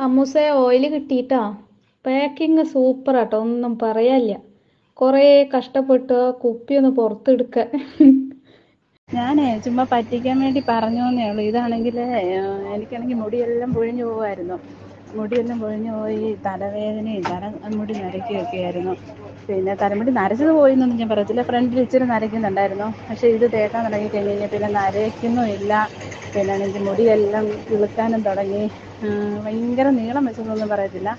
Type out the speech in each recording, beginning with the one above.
അമ്മൂസേ oil കിട്ടിയിട്ടാ? Packing super ആട്ടോ ഒന്നും പറയാനില്ല. കുറേ കഷ്ടപ്പെട്ട് കുപ്പി ഒന്ന് പുറത്തെടുക്കാൻ. ഞാനേ ചുമ്മാ പറ്റിക്കാൻ വേണ്ടി പറഞ്ഞു എന്നേ ഉള്ളൂ. ഇതാണെങ്കിൽ എനിക്കാണെങ്കിൽ മുടിയെല്ലാം പൊഴിഞ്ഞു പോകുമായിരുന്നു മുടിയെല്ലാം പൊഴിഞ്ഞു പോയി തലവേദനയും തല മുടി നരയ്ക്കുകയൊക്കെ ആയിരുന്നു പിന്നെ തലമുടി നരച്ചത് പോയി എന്നൊന്നും ഞാൻ പറയത്തില്ല. ഫ്രണ്ടിൽ ഇച്ചിരി നരയ്ക്കുന്നുണ്ടായിരുന്നു. പക്ഷേ ഇത് തേക്കാൻ തുടങ്ങി കഴിഞ്ഞ് കഴിഞ്ഞാൽ പിന്നെ നരയ്ക്കുന്നുമില്ല. പിന്നെ മുടിയെല്ലാം കിളുക്കാനും തുടങ്ങി. ഭയങ്കര നീളം വെച്ചതൊന്നും പറയത്തില്ല.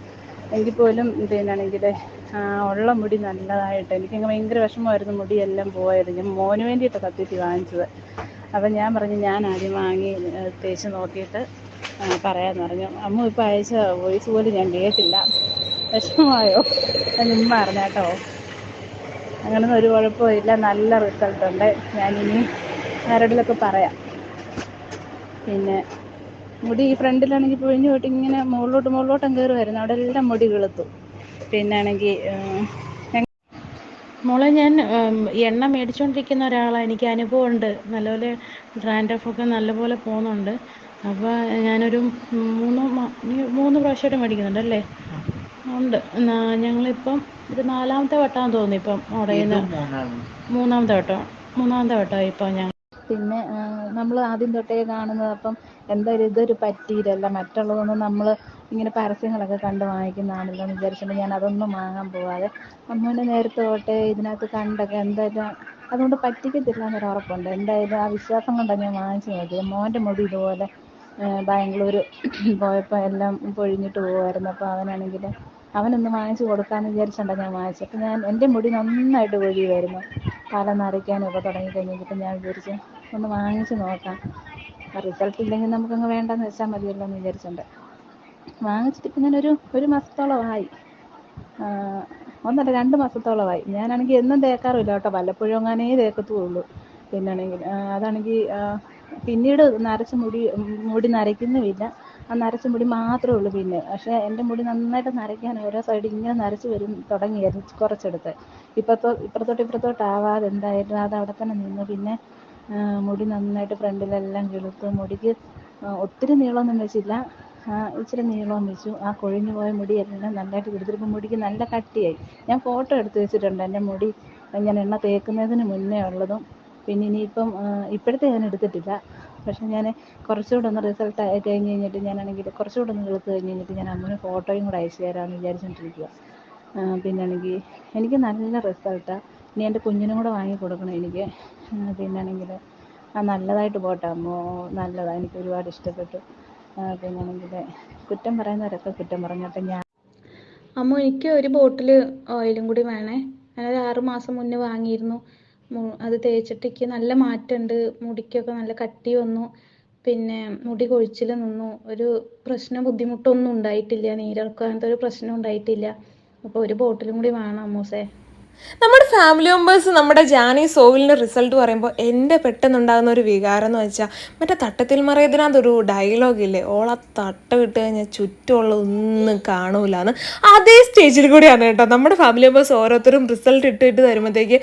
എങ്കിൽ പോലും പിന്നാണെങ്കിൽ ഉള്ള മുടി നല്ലതായിട്ട് എനിക്ക് ഭയങ്കര വിഷമമായിരുന്നു മുടിയെല്ലാം പോയത്. ഞാൻ മോന് വേണ്ടിയിട്ട് സത്യത്തിൽ വാങ്ങിച്ചത്. അപ്പം ഞാൻ പറഞ്ഞു ഞാൻ ആദ്യം വാങ്ങി തേച്ച് നോക്കിയിട്ട് പറയാമെന്ന് പറഞ്ഞു. അമ്മ ഇപ്പം അയച്ച വോയിസ് പോലും ഞാൻ കേട്ടില്ല. വിഷമമായോ? ഉമ്മ അറിഞ്ഞാട്ടോ അങ്ങനൊന്നും ഒരു കുഴപ്പമില്ല നല്ല റിസൾട്ടുണ്ട്. ഞാനിനി ആരോടെങ്കിലൊക്കെ പറയാം. പിന്നെ മുടി ഈ ഫ്രണ്ടിലാണെങ്കിൽ പൊഴിഞ്ഞു പോയിട്ട് ഇങ്ങനെ മുകളിലോട്ട് മുകളിലോട്ടും കയറി വരുന്നു അവിടെ എല്ലാം മുടി കിളുത്തു. പിന്നാണെങ്കിൽ മോളെ ഞാൻ എണ്ണ മേടിച്ചുകൊണ്ടിരിക്കുന്ന ഒരാളാണ് എനിക്ക് അനുഭവമുണ്ട്. നല്ലപോലെ ഡ്രാൻഡ്രഫൊക്കെ നല്ലപോലെ പോകുന്നുണ്ട്. അപ്പോൾ ഞാനൊരു മൂന്ന് മൂന്ന് പ്രാവശ്യമായിട്ട് മേടിക്കുന്നുണ്ട് അല്ലേ? ഉണ്ട്. ഞങ്ങളിപ്പം ഇത് നാലാമത്തെ വട്ടമാണെന്ന് തോന്നുന്നു ഇപ്പം ഓർഡർ മൂന്നാമത്തെ. വട്ടം. മൂന്നാമത്തെ വട്ടമായി ഇപ്പം ഞങ്ങൾ പിന്നെ നമ്മൾ ആദ്യം തൊട്ടേ കാണുന്നത് അപ്പം എന്താ എന്തായാലും ഇതൊരു പറ്റിയില്ല മറ്റുള്ളതൊന്നും നമ്മൾ ഇങ്ങനെ പരസ്യങ്ങളൊക്കെ കണ്ട് വാങ്ങിക്കുന്നതാണല്ലോ എന്ന് വിചാരിച്ചിട്ട് ഞാൻ അതൊന്നും വാങ്ങാൻ പോവാതെ അമ്മേനെ നേരത്തെ തൊട്ടേ ഇതിനകത്ത് കണ്ടൊക്കെ എന്തായാലും അതുകൊണ്ട് പറ്റിക്കത്തില്ല എന്നൊരു ഉറപ്പുണ്ട്. എന്തായാലും ആ വിശ്വാസം കൊണ്ടാണ് ഞാൻ വാങ്ങിച്ചു നോക്കിയത്. മോന്റെ മുടി ഇതുപോലെ ബാംഗ്ലൂർ പോയപ്പോൾ എല്ലാം പൊഴിഞ്ഞിട്ട് പോകുമായിരുന്നു അപ്പോൾ അവനാണെങ്കിൽ അവനൊന്ന് വാങ്ങിച്ചു കൊടുക്കാമെന്ന് വിചാരിച്ചുകൊണ്ടാണ് ഞാൻ വാങ്ങിച്ചത്. അപ്പോൾ ഞാൻ എന്റെ മുടി നന്നായിട്ട് പൊഴിയുമായിരുന്നു തല നരയ്ക്കാനും ഒക്കെ തുടങ്ങി കഴിഞ്ഞപ്പോൾ ഞാൻ വിചാരിച്ചു ഒന്ന് വാങ്ങിച്ചു നോക്കാം. റിസൾട്ട് ഇല്ലെങ്കിൽ നമുക്കങ്ങ് വേണ്ടെന്ന് വെച്ചാൽ മതിയല്ലോ എന്ന് വിചാരിച്ചുകൊണ്ട് വാങ്ങിച്ചിട്ട് ഇപ്പം ഞാനൊരു ഒരു മാസത്തോളമായി. ആ, ഒന്നല്ല രണ്ട് മാസത്തോളമായി. ഞാനാണെങ്കിൽ എന്നും തേക്കാറില്ല കേട്ടോ. വല്ലപ്പോഴും അങ്ങനേ തേക്കത്തുള്ളൂ. പിന്നാണെങ്കിൽ അതാണെങ്കിൽ പിന്നീട് നരച്ച് മുടി മുടി നരയ്ക്കുന്നുമില്ല. ആ നരച്ച മുടി മാത്രമേ ഉള്ളൂ പിന്നെ. പക്ഷേ എന്റെ മുടി നന്നായിട്ട് നരയ്ക്കാൻ ഓരോ സൈഡ് ഇങ്ങനെ നരച്ച് വരും തുടങ്ങിയായിരുന്നു കുറച്ചെടുത്ത്. ഇപ്പത്തോ ഇപ്പുറത്തോട്ട് ഇപ്പുറത്തോട്ട് ആവാതെ എന്തായാലും അത് അവിടെ തന്നെ നിന്ന് പിന്നെ മുടി നന്നായിട്ട് ഫ്രണ്ടിലെല്ലാം കിളുത്ത് മുടിക്ക് ഒത്തിരി നീളമൊന്നും വെച്ചില്ല. ഇച്ചിരി നീളവും വെച്ചു. ആ കൊഴിഞ്ഞു പോയ മുടിയെല്ലാം നന്നായിട്ട് പിടിച്ചിട്ട് മുടിക്ക് നല്ല കട്ടിയായി. ഞാൻ ഫോട്ടോ എടുത്ത് വെച്ചിട്ടുണ്ട് എന്റെ മുടി. ഞാൻ എണ്ണ തേക്കുന്നതിന് മുന്നേ ഉള്ളതും. പിന്നെ ഇനിയിപ്പം ഇപ്പോഴത്തെ ഞാൻ എടുത്തിട്ടില്ല. പക്ഷെ ഞാൻ കുറച്ചുകൂടെ ഒന്ന് റിസൾട്ട് കഴിഞ്ഞ് കഴിഞ്ഞിട്ട് ഞാനാണെങ്കിൽ കുറച്ചുകൂടെ ഒന്ന് എടുത്ത് കഴിഞ്ഞ് കഴിഞ്ഞിട്ട് ഞാൻ അമ്മൂന് ഫോട്ടോയും കൂടെ അയച്ചു തരാമെന്ന് വിചാരിച്ചുകൊണ്ടിരിക്കുക പിന്നാണെങ്കിൽ എനിക്ക് നല്ല റിസൾട്ടാണ് ഇനി എന്റെ കുഞ്ഞിനും കൂടെ വാങ്ങി കൊടുക്കണം എനിക്ക്. പിന്നാണെങ്കിൽ ആ നല്ലതായിട്ട് പോട്ടെ അമ്മോ. നല്ലതാണ് എനിക്ക് ഒരുപാട് ഇഷ്ടപ്പെട്ടു. പിന്നാണെങ്കിൽ കുറ്റം പറയുന്നവരൊക്കെ കുറ്റം പറഞ്ഞോട്ടെ ഞാൻ അമ്മ എനിക്ക് ഒരു ബോട്ടിൽ ഓയിലും കൂടി വേണേ. ഞാനൊരു ആറ് മാസം മുന്നേ വാങ്ങിയിരുന്നു. അത് തേച്ചിട്ട് എനിക്ക് നല്ല മാറ്റമുണ്ട് മുടിക്കൊക്കെ നല്ല കട്ടി വന്നു. പിന്നെ മുടി കൊഴിച്ചിൽ നിന്നു. ഒരു പ്രശ്നം ബുദ്ധിമുട്ടൊന്നും ഉണ്ടായിട്ടില്ല. നീരിറക്കം അങ്ങനത്തെ ഒരു പ്രശ്നം ഉണ്ടായിട്ടില്ല. അപ്പോൾ ഒരു ബോട്ടിലും കൂടി വേണം അമ്മൂസേ. നമ്മുടെ ഫാമിലി മെമ്പേഴ്സ് നമ്മുടെ ജാനി സോവിലിന്റെ റിസൾട്ട് പറയുമ്പോൾ എന്റെ പെട്ടെന്നുണ്ടാകുന്ന ഒരു വികാരം എന്ന് വെച്ചാൽ മറ്റേ തട്ടത്തിൽ മറിയതിനകത്തൊരു ഡയലോഗ് ഇല്ലേ? ഓളെ തട്ട വിട്ട് കഴിഞ്ഞാൽ ചുറ്റുമുള്ള ഒന്നും കാണൂല എന്ന് അതേ സ്റ്റേജിൽ കൂടിയാണ് കേട്ടോ. നമ്മുടെ ഫാമിലി മെമ്പേഴ്സ് ഓരോരുത്തരും റിസൾട്ട് ഇട്ടിട്ട് തരുമ്പോഴത്തേക്ക്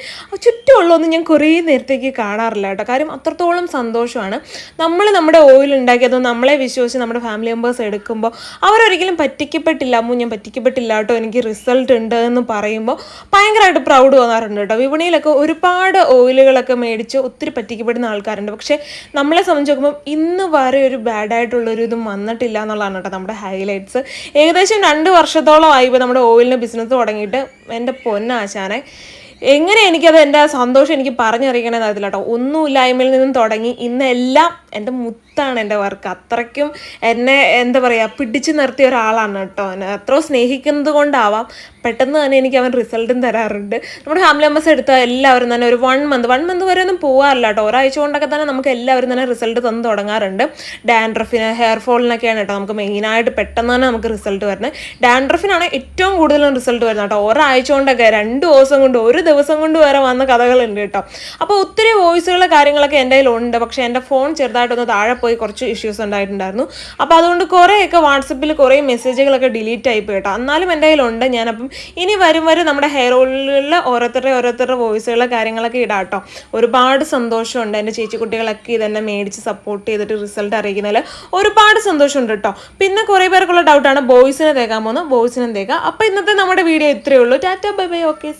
ചുറ്റുമുള്ളൊന്നും ഞാൻ കുറേ നേരത്തേക്ക് കാണാറില്ല കേട്ടോ. കാര്യം അത്രത്തോളം സന്തോഷമാണ്. നമ്മൾ നമ്മുടെ ഓയിൽ ഉണ്ടാക്കിയത് നമ്മളെ വിശ്വസിച്ച് നമ്മുടെ ഫാമിലി മെമ്പേഴ്സ് എടുക്കുമ്പോൾ അവരൊരിക്കലും പറ്റിക്കപ്പെട്ടില്ല അമ്മു ഞാൻ പറ്റിക്കപ്പെട്ടില്ല കേട്ടോ. എനിക്ക് റിസൾട്ട് ഉണ്ട് എന്ന് പറയുമ്പോൾ ഭയങ്കരമായിട്ട് പ്രൗഡ് തോന്നാറുണ്ട് കേട്ടോ. വിപണിയിലൊക്കെ ഒരുപാട് ഓയിലുകളൊക്കെ മേടിച്ച് ഒത്തിരി പറ്റിക്കപ്പെടുന്ന ആൾക്കാരുണ്ട്. പക്ഷേ നമ്മളെ സംബന്ധിച്ച് നോക്കുമ്പോൾ ഇന്ന് വരെ ഒരു ബാഡ് ആയിട്ടുള്ളൊരു ഇതും വന്നിട്ടില്ല എന്നുള്ളതാണ് കേട്ടോ നമ്മുടെ ഹൈലൈറ്റ്സ് ഏകദേശം രണ്ട് വർഷത്തോളമായി ഇപ്പോൾ നമ്മുടെ ഓയിലിന്റെ ബിസിനസ് തുടങ്ങിയിട്ട്. എന്റെ പൊന്നാശാനെ എങ്ങനെ എനിക്കത് എന്റെ സന്തോഷം എനിക്ക് പറഞ്ഞറിയിക്കണമെന്ന് അറിയത്തില്ല കേട്ടോ. ഒന്നുമില്ലായ്മയിൽ നിന്നും തുടങ്ങി ഇന്നെല്ലാം എന്റെ മുത്താണ് എന്റെ വർക്ക്. അത്രയ്ക്കും എന്നെ എന്താ പറയുക പിടിച്ചു നിർത്തിയ ഒരാളാണ് കേട്ടോ എന്നെ എത്രയോ സ്നേഹിക്കുന്നത് കൊണ്ടാവാം. പെട്ടെന്ന് തന്നെ എനിക്ക് അവൻ റിസൾട്ടും തരാറുണ്ട്. നമ്മുടെ ഫാമിലി മെമ്പേഴ്സ് എടുത്ത എല്ലാവരും തന്നെ ഒരു വൺ മന്ത് വൺ മന്ത് വരെ ഒന്നും പോകാറില്ല കേട്ടോ. ഒരാഴ്ച കൊണ്ടൊക്കെ തന്നെ നമുക്ക് എല്ലാവരും തന്നെ റിസൾട്ട് തന്നു തുടങ്ങാറുണ്ട്. ഡാൻഡ്രഫിന് ഹെയർ ഫോളിനൊക്കെയാണ് കേട്ടോ നമുക്ക് മെയിനായിട്ട് പെട്ടെന്ന് തന്നെ നമുക്ക് റിസൾട്ട് വരുന്നത്. ഡാൻഡ്രഫിനാണ് ഏറ്റവും കൂടുതലും റിസൾട്ട് വരുന്നത് കേട്ടോ. ഒരാഴ്ച കൊണ്ടൊക്കെ രണ്ട് ദിവസം കൊണ്ട് ഒരു ദിവസം കൊണ്ട് വരെ വന്ന കഥകളുണ്ട് കേട്ടോ. അപ്പോൾ ഒത്തിരി വോയിസുകൾ കാര്യങ്ങളൊക്കെ എന്റെ കയ്യിലുണ്ട്. പക്ഷേ എന്റെ ഫോൺ ചെറുതായിട്ട് ചെറുതായിട്ടൊന്ന് താഴെ പോയി കുറച്ച് ഇഷ്യൂസ് ഉണ്ടായിട്ടുണ്ടായിരുന്നു. അപ്പോൾ അതുകൊണ്ട് കുറേയൊക്കെ വാട്സപ്പിൽ കുറേ മെസ്സേജുകളൊക്കെ ഡിലീറ്റ് ആയി പോയിട്ടോ എന്നാലും എന്റെ കയ്യിലുണ്ട് ഞാനപ്പം ഇനി വരും വരും നമ്മുടെ ഹെയർ ഓയിലിൽ ഓരോരുത്തരുടെ ഓരോരുത്തരുടെ വോയിസുകളെ കാര്യങ്ങളൊക്കെ ഇടാം കേട്ടോ. ഒരുപാട് സന്തോഷമുണ്ട് എന്റെ ചേച്ചി കുട്ടികളൊക്കെ ഇതെന്നെ മേടിച്ച് സപ്പോർട്ട് ചെയ്തിട്ട് റിസൾട്ട് അറിയിക്കുന്നതിൽ ഒരുപാട് സന്തോഷമുണ്ട് കേട്ടോ. പിന്നെ കുറേ പേർക്കുള്ള ഡൗട്ടാണ് ബോയ്സിനെ തേക്കാൻ പോകുന്നത് ബോയ്സിനെ തേക്കാം. അപ്പോൾ ഇന്നത്തെ നമ്മുടെ വീഡിയോ ഇത്രയേ ഉള്ളൂ. Tata bye bye okay.